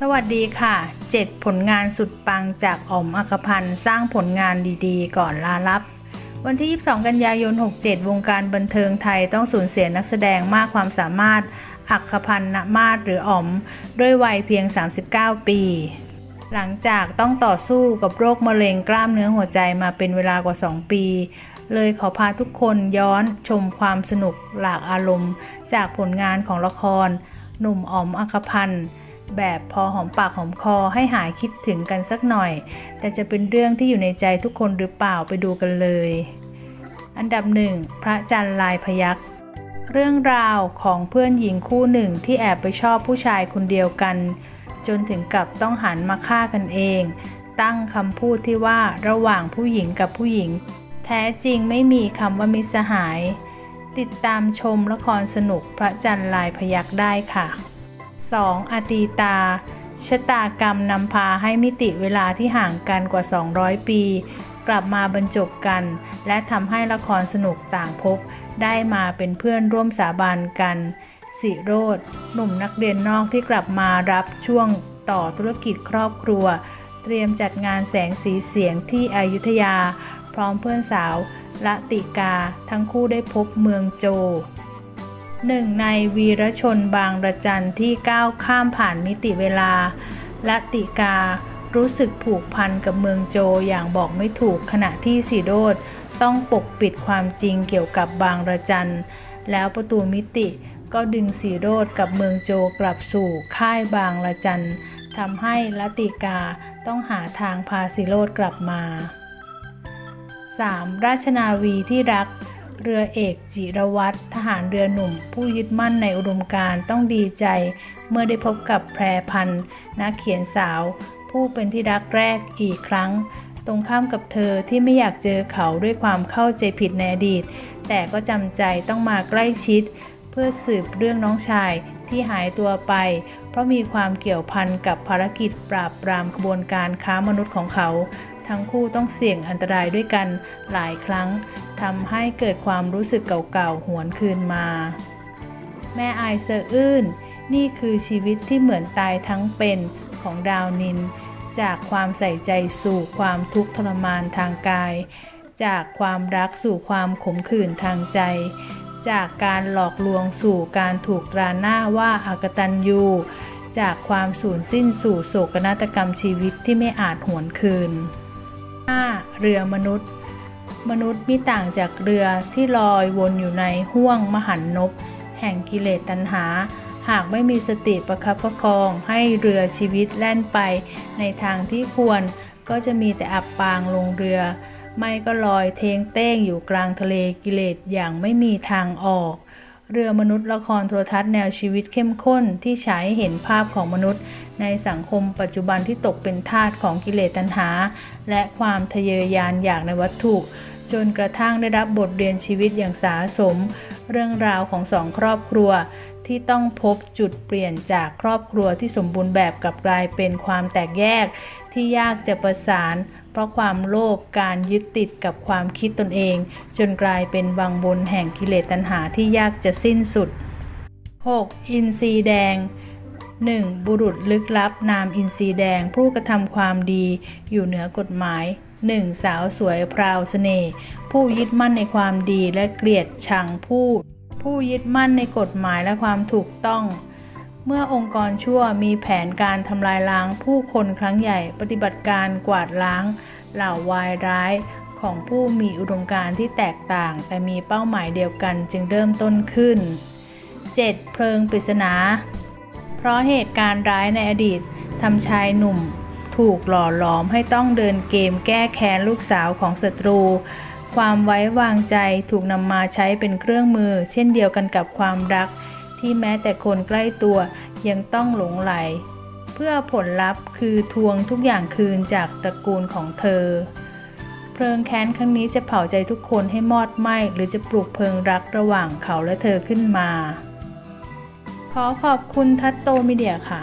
สวัสดีค่ะ 7 ผลงานสุดปังจากอมอัคพันธ์สร้างผลงานดีๆ ก่อนลาลับ วันที่ 22 กันยายน 67 วงการบันเทิงไทยต้องสูญเสียนักแสดงมากความสามารถ อัคพันธ์ณมาศหรืออ๋อม ด้วยวัยเพียง 39 ปี หลังจากต้องต่อสู้กับโรคมะเร็งกล้ามเนื้อหัวใจมาเป็นเวลากว่า 2 ปี เลยขอพาทุกคนย้อนชมความสนุกหลากอารมณ์ จากผลงานของละคร หนุ่มอ๋อมอัคพันธ์ แบบพอหอมปากหอมคอให้หายคิดถึงกันสักหน่อย แต่จะเป็นเรื่องที่อยู่ในใจทุกคนหรือเปล่าไปดูกันเลย อันดับหนึ่งพระจันทร์ลายพยักเรื่องราวของเพื่อนหญิงคู่หนึ่งที่แอบไปชอบผู้ชายคนเดียวกัน จนถึงกับต้องหันมาฆ่ากันเอง ตั้งคำพูดที่ว่าระหว่างผู้หญิงกับผู้หญิง แท้จริงไม่มีคำว่ามิสหาย ติดตามชมละครสนุกพระจันทร์ลายพยักได้ค่ะ 2. อตีตา ชะตากรรมนำพาให้มิติเวลาที่ห่างกันกว่า 200 ปี กลับมาบรรจบกัน และทำให้ละครสนุกต่างภพได้มาเป็นเพื่อนร่วมสาบานกัน สิโรธหนุ่มนักเรียนนอกที่กลับมารับช่วงต่อธุรกิจครอบครัว เตรียมจัดงานแสงสีเสียงที่อยุธยา พร้อมเพื่อนสาวละติกา ทั้งคู่ได้พบเมืองโจ หนึ่งในวีรชนบางระจันที่ก้าวข้ามผ่านมิติเวลาละติการู้สึกผูกพันกับเมืองโจอย่างบอกไม่ถูกขณะที่สีโดดต้องปกปิดความจริงเกี่ยวกับบางระจัน แล้วประตูมิติก็ดึงสีโรดกับเมืองโจกลับสู่ค่ายบางระจันทำให้ละติกาต้องหาทางพาสีโรดกลับมา 3. ราชนาวีที่รัก เรือเอกจิรวัตรทหารเรือหนุ่ม ผู้ยึดมั่นในอุดมการต้องดีใจ เมื่อได้พบกับแพรพันธ์นักเขียนสาว ผู้เป็นที่รักแรกอีกครั้ง ตรงข้ามกับเธอที่ไม่อยากเจอเขาด้วยความเข้าใจผิดในอดีต แต่ก็จำใจต้องมาใกล้ชิด เพื่อสืบเรื่องน้องชายที่หายตัวไป เพราะมีความเกี่ยวพันกับภารกิจปราบปรามขบวนการค้ามนุษย์ของเขา ทั้งคู่ต้องเสี่ยงอันตรายด้วยกันหลายครั้งทำให้เกิดความรู้สึกเก่าๆ หวนคืนมา แม่อายเซอร์อื้นนี่คือชีวิตที่เหมือนตายทั้งเป็นของดาวนิน จากความใส่ใจสู่ความทุกข์ทรมานทางกาย จากความรักสู่ความขมขื่นทางใจ จากการหลอกลวงสู่การถูกตราหน้าว่าอากตันยูจากความสูญสิ้นสู่โศกนาฏกรรมชีวิตที่ไม่อาจหวนคืน 5. เรือมนุษย์ มนุษย์มิต่างจากเรือที่ลอยวนอยู่ในห้วงมหันนบแห่งกิเลสตัณหา หากไม่มีสติประคับประคองให้เรือชีวิตแล่นไปในทางที่ควรก็จะมีแต่อับปางลงเรือ ไม่ก็ลอยเทงเต้งอยู่กลางทะเลกิเลสอย่างไม่มีทางออก เรือมนุษย์ละครโทรทัศน์แนวชีวิตเข้มข้นที่ฉายให้เห็นภาพของมนุษย์ ในสังคมปัจจุบันที่ตกเป็นทาสของกิเลสตัณหา และความทะเยอทะยานอยากในวัตถุ จนกระทั่งได้รับบทเรียนชีวิตอย่างสาสม เรื่องราวของสองครอบครัว ที่ต้องพบจุดเปลี่ยนจากครอบครัวที่สมบูรณ์แบบกลับกลายเป็นความแตกแยกที่ยากจะประสาน เพราะความโลภการยึดติดกับความคิดตนเอง จนกลายเป็นวังบนแห่งกิเลสตัณหาที่ยากจะสิ้นสุด 6. อินทรีแดง 1. บุรุษลึกลับนามอินทรีแดง ผู้กระทำความดีอยู่เหนือกฎหมาย 1. สาวสวยพราวเสน่ห์ผู้ยึดมั่นในความดีและเกลียดชังผู้ ผู้ยึดมั่นในกฎหมายและความถูกต้อง เมื่อองค์กรชั่วมีแผนการทำลายล้างผู้คนครั้งใหญ่ปฏิบัติการกวาดล้าง เหล่าวายร้ายของผู้มีอุดมการณ์ที่แตกต่าง แต่มีเป้าหมายเดียวกันจึงเริ่มต้นขึ้น 7. เพลิงปริศนา เพราะเหตุการณ์ร้ายในอดีตทำชายหนุ่ม ถูกหล่อหลอมให้ต้องเดินเกมแก้แค้นลูกสาวของศัตรู ความไว้วางใจถูกนำมาใช้เป็นเครื่องมือ เช่นเดียวกันกับความรัก ที่แม้แต่คนใกล้ตัวยังต้องหลงไหล เพื่อผลลัพธ์คือทวงทุกอย่างคืนจากตระกูลของเธอ เพลิงแค้นครั้งนี้จะเผาใจทุกคนให้มอดไหม้หรือจะปลุกเพลิงรักระหว่างเขาและเธอขึ้นมา ขอขอบคุณทัตโตมีเดียค่ะ